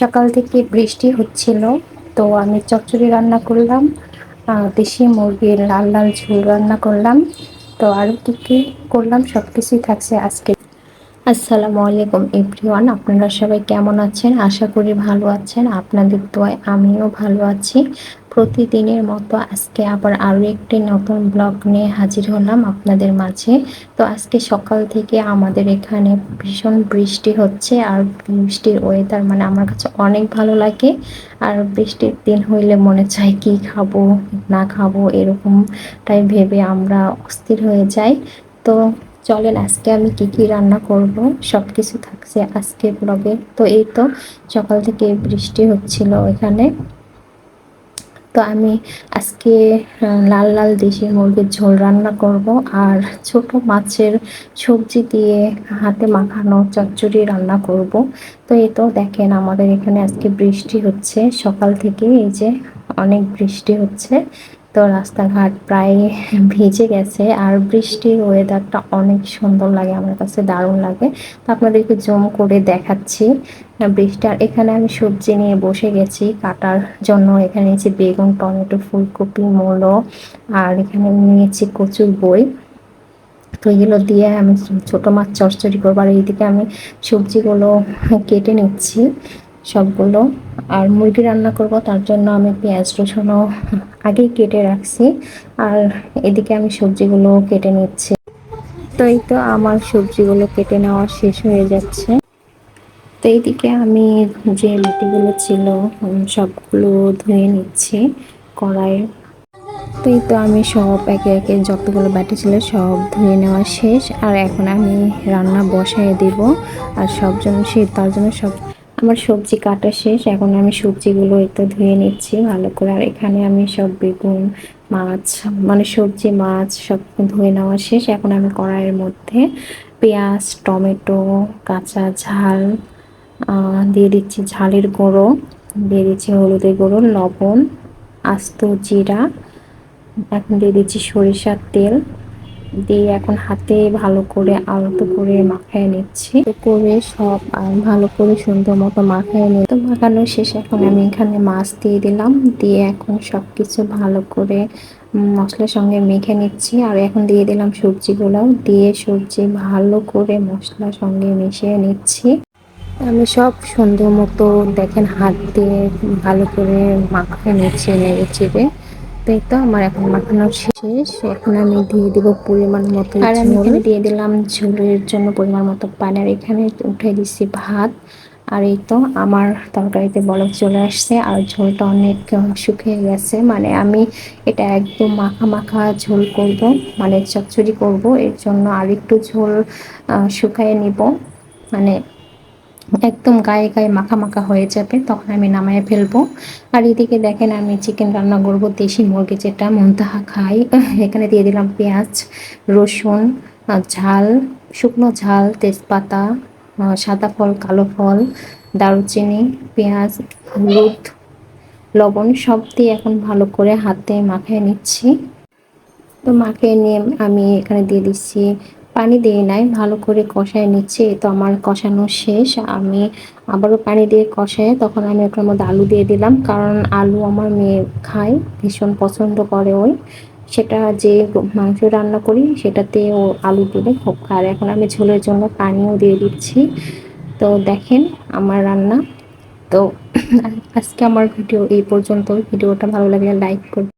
সকাল থেকে বৃষ্টি হচ্ছিল, তো আমি চচ্চড়ি রান্না করলাম দেশি মুরগির লাল লাল ঝোল রান্না করলাম, তো আরও কী কী করলাম সব কিছুই থাকছে আজকে। আসসালামু আলাইকুম এভরিওয়ান, আপনারা সবাই কেমন আছেন? আশা করি ভালো আছেন, আপনাদের দোয়ায় আমিও ভালো আছি। প্রতিদিনের মতো আজকে আবার আরও একটি নতুন ব্লগ নিয়ে হাজির হলাম আপনাদের মাঝে। তো আজকে সকাল থেকে আমাদের এখানে ভীষণ বৃষ্টি হচ্ছে আর বৃষ্টির ওয়েদার মানে আমার কাছে অনেক ভালো লাগে। আর বৃষ্টির দিন হইলে মনে চায় কি খাব, না খাব এরকমটাই ভেবে আমরা অস্থির হয়ে যাই। তো চলেন আজকে আমি কি কি রান্না করব সব কিছু থাকছে আজকে ব্লগে। তো এই তো সকাল থেকে বৃষ্টি হচ্ছিল এখানে। তো আমি আজকে লাল লাল দেশি মুরগির ঝোল রান্না করব আর ছোট মাছের সবজি দিয়ে হাতে মাখানো চচ্চড়ি রান্না করব। তো এই তো দেখেন আমাদের এখানে আজকে বৃষ্টি হচ্ছে। সকাল থেকে এই যে অনেক বৃষ্টি হচ্ছে। তো রাস্তাঘাট প্রায় ভিজে গেছে আর বৃষ্টির ওয়েদারটা অনেক সুন্দর লাগে, আমার কাছে দারুণ লাগে। তো আপনাদেরকে জম করে দেখাচ্ছি বৃষ্টি আর এখানে আমি সবজি নিয়ে বসে গেছি কাটার জন্য। এখানে নিয়েছি বেগুন, টমেটো, ফুলকপি, মূলো আর এখানে নিয়েছি কচুর বই। তো এগুলো দিয়ে আমি ছোটো মাছ চচ্চড়ি করব। আর এইদিকে আমি সবজিগুলো কেটে নিচ্ছি। সবগুলো। আর মুরগি রান্না করব, তার জন্য আমি পেঁয়াজ রসুনও আগেই কেটে রাখছি। আর এদিকে আমি সবজিগুলো কেটে নিচ্ছি। তো এই তো আমার সবজিগুলো কেটে নেওয়া শেষ হয়ে যাচ্ছে। তো এইদিকে আমি যে রুটিগুলো ছিল সবগুলো ধুয়ে নিচ্ছি কড়াইয়ে। তো এই তো আমি সব একে একে যতগুলো ব্যাটি ছিল সব ধুয়ে নেওয়া শেষ। আর এখন আমি রান্না বসায় দেব। আর সব জন্য সে, তার জন্য সব আমার সবজি কাটা শেষ, এখন আমি সবজিগুলো একটু ধুয়ে নিচ্ছি ভালো করে। আর এখানে আমি সব বেগুন, মাছ মানে সবজি, মাছ সব ধুয়ে নেওয়া শেষ। এখন আমি কড়াইয়ের মধ্যে পেঁয়াজ, টমেটো, কাঁচা ঝাল দিয়ে দিচ্ছি ঝালের গুঁড়ো, দিয়ে দিচ্ছি হলুদের গুঁড়ো, লবণ, আস্ত জিরা, এখন দিয়ে দিচ্ছি সরিষার তেল। দিয়ে এখন হাতে ভালো করে আলতো করে মাখায় নিচ্ছি। করে সব ভালো করে সুন্দর মতো মাখায় নিয়ে, তো মাখানো শেষ। এখন আমি এখানে মাছ দিয়ে দিলাম। দিয়ে এখন সব কিছু ভালো করে মশলার সঙ্গে মেখে নিচ্ছি। আর এখন দিয়ে দিলাম সবজিগুলো দিয়ে সবজি ভালো করে মশলার সঙ্গে মিশিয়ে নিচ্ছি। আমি সব সুন্দর মতো দেখেন হাত দিয়ে ভালো করে মাখিয়ে নিচ্ছি নেড়ে চেড়ে। এই তো আমার এখন মাখানো শেষ। এখন আমি দিয়ে দিব পরিমাণ মতো আর আমি দিয়ে দিলাম ঝোলের জন্য পরিমাণ মতো পানি। আর এখানে উঠে দিচ্ছি ভাত। আর এই তো আমার তরকারিতে বরফ চলে আসছে। আর ঝোলটা অনেক শুকিয়ে গেছে। মানে আমি এটা একদম মাখা মাখা ঝোল করব। মানে চচ্চড়ি করব। এর জন্য আর একটু ঝোল শুকায় নিব। মানে একদম গায়ে গায়ে মাখা মাখা হয়ে যাবে, তখন আমি নামায় ফেলব। আর এদিকে দেখেন আমি চিকেন রান্না করব, দেশি মুরগি যেটা, মন্তাহা খাই। এখানে দিয়ে দিলাম পেঁয়াজ, রসুন ঝাল, শুকনো ঝাল, তেজপাতা সাদা ফল, কালো ফল, দারুচিনি, পেঁয়াজ, হলুদ, লবণ, সব দিয়ে এখন ভালো করে হাতে মাখিয়ে নিচ্ছি। তো মাখিয়ে নিয়ে আমি এখানে দিয়ে দিচ্ছি পানি দিয়ে নাই, ভালো করে কষায় নিচ্ছে। তো আমার কষানো শেষ। আমি আবারও পানি দিয়ে কষায় তখন আমি ওটার মধ্যে আলু দিয়ে দিলাম। কারণ আলু আমার মেয়ে খায়, ভীষণ পছন্দ করে ওই। সেটা যে মাংস রান্না করি, সেটাতে ও আলু দিলে খুব খায়। এখন আমি ঝোলের জন্য পানিও দিয়ে দিচ্ছি। তো দেখেন আমার রান্না। তো আজকে আমার ভিডিও এই পর্যন্ত ভিডিওটা ভালো লাগলে লাইক করবে